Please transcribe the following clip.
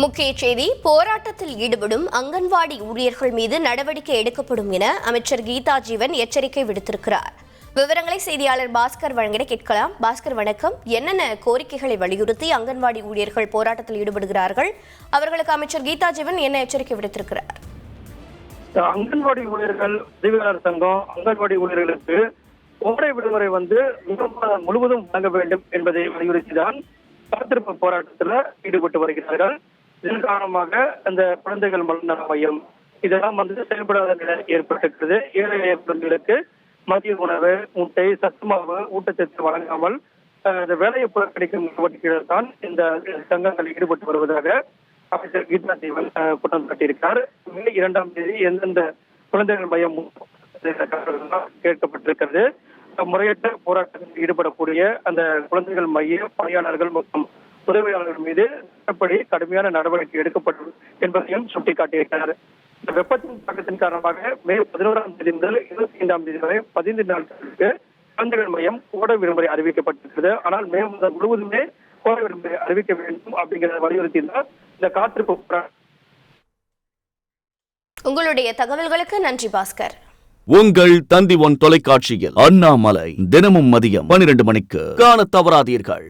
முக்கிய செய்தி போராட்டத்தில் ஈடுபடும் அங்கன்வாடி ஊழியர்கள் மீது நடவடிக்கை எடுக்கப்படும் என அமைச்சர் கீதா ஜீவன் எச்சரிக்கை விடுத்திருக்கிறார். விவரங்களை செய்தியாளர் பாஸ்கர் வழங்கிட கேட்கலாம். பாஸ்கர் வணக்கம். என்னென்ன கோரிக்கைகளை வலியுறுத்தி அங்கன்வாடி ஊழியர்கள் போராட்டத்தில் ஈடுபடுகிறார்கள்? அவர்களுக்கு அமைச்சர் கீதா ஜீவன் என்ன எச்சரிக்கை விடுத்திருக்கிறார்? அங்கன்வாடி ஊழியர்கள் உதவியாளர் சங்கம் அங்கன்வாடி ஊழியர்களுக்கு கோடை விடுமுறை வந்து முழுவதும் வழங்க வேண்டும் என்பதை வலியுறுத்திதான் காத்திருப்பு போராட்டத்தில் ஈடுபட்டு வருகிறார்கள். இதன் காரணமாக அந்த குழந்தைகள் மலநல மையம் இதெல்லாம் வந்து செயல்படாத நிலை ஏற்பட்டிருக்கிறது. ஏழை குழந்தைகளுக்கு மதிய உணவு முட்டை சத்துமாவு ஊட்டச்சத்து வழங்காமல் இந்த வேலையை புறக்கணிக்கும் நடவடிக்கைகள் தான் இந்த சங்கங்கள் ஈடுபட்டு வருவதாக அமைச்சர் கீதா தேவன் குற்றம் சாட்டியிருக்கார் மே இரண்டாம் தேதி எந்தெந்த குழந்தைகள் மையம் கேட்கப்பட்டிருக்கிறது. முறையற்ற போராட்டத்தில் ஈடுபடக்கூடிய அந்த குழந்தைகள் மைய பணியாளர்கள் மற்றும் உதவியாளர்கள் மீது சட்டப்படி கடுமையான நடவடிக்கை எடுக்கப்படும் என்பதையும் சுட்டிக்காட்டியிருக்கிறார். இந்த வெப்பத்தின் தாக்கத்தின் காரணமாக மே பதினோராம் தேதி முதல் இருபத்தி ஐந்தாம் தேதி வரை பதினைந்து நாட்களுக்கு குழந்தைகள் மையம் கோடை விடுமுறை அறிவிக்கப்பட்டிருக்கிறது. ஆனால் மே மாதம் முழுவதுமே கோடை விடுமுறை அறிவிக்க வேண்டும் அப்படிங்கிறத வலியுறுத்தி தான் இந்த காத்திருப்பு போராட்டம் உங்களுடைய தகவல்களுக்கு நன்றி பாஸ்கர். உங்கள் தந்தி ஒன் தொலைக்காட்சியில் அண்ணாமலை தினமும் மதியம் பனிரெண்டு மணிக்கு காணத் தவறாதீர்கள்.